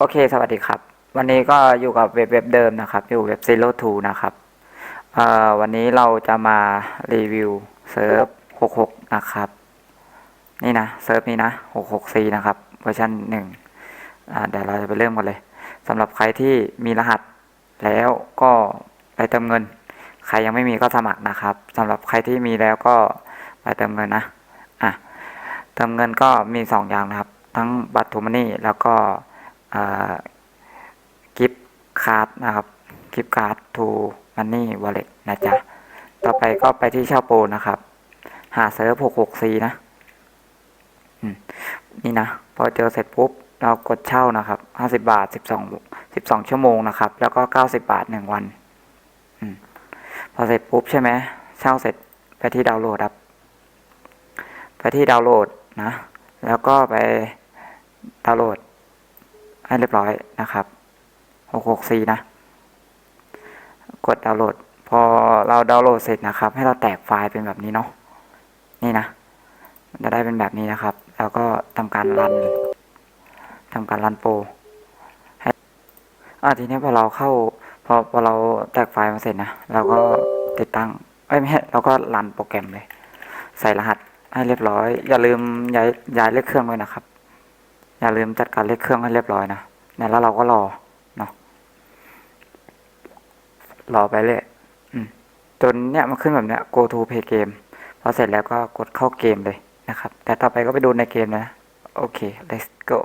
โอเค สวัสดีครับ วันนี้ก็อยู่กับเว็บเว็บเดิมนะครับ อยู่เว็บ Zero Two นะครับวันนี้เราจะมารีวิวเซิร์ฟ66 นะครับ นี่นะเซิร์ฟนี้นะ 66C นะครับ เวอร์ชันหนึ่งเดี๋ยวเราจะไปเริ่มกันเลยสำหรับใครที่มีรหัสแล้วก็ไปเติมเงิน ใครยังไม่มีก็สมัครนะครับสำหรับใครที่มีแล้วก็ไปเติมเงินนะอะเติมเงินก็มีสองอย่างนะครับ ทั้งบัตรทูมานี่แล้วก็ กิฟต์คาร์ดนะครับกิฟต์การ์ดทูมันนี่วอลเล็ตนะจ๊ะ ต่อไปก็ไปที่เช่าโปรนะครับ หาเซิร์ฟ 66C นะอืมนี่นะ พอเจอเสร็จปุ๊บ เรากดเช่านะครับ50บาท12 12ชั่วโมงนะครับ แล้วก็90บาท1วันอพอเสร็จปุ๊บใช่ไหมเช่าเสร็จไปที่ดาวน์โหลดครับ ไปที่ดาวน์โหลดนะ แล้วก็ไปดาวน์โหลด ให้เรียบร้อยนะครับ 664 นะ กดดาวน์โหลด พอเราดาวน์โหลดเสร็จนะครับ ให้เราแตกไฟล์เป็นแบบนี้เนาะ นี่นะมันจะได้เป็นแบบนี้นะครับ แล้วก็ทำการรันทำการรันโปรให้อ่าทีนี้พอเราเข้า พอพอเราแตกไฟล์มาเสร็จนะ เราก็ติดตั้งเอ้ยไม่ใช่เราก็รันโปรแกรมเลย ใส่รหัสให้เรียบร้อย อย่าลืมย้ายย้ายเลขเครื่องไว้นะครับ อย่าลืมจัดการเลขเครื่องให้เรียบร้อยนะเนี่ยแล้วเราก็รอเนาะรอไปเลยจนเนี่ยมันขึ้นแบบเนี้ย go to play game พอเสร็จแล้วก็กดเข้าเกมเลยนะครับ แต่ต่อไปก็ไปดูในเกมนะ โอเค let's go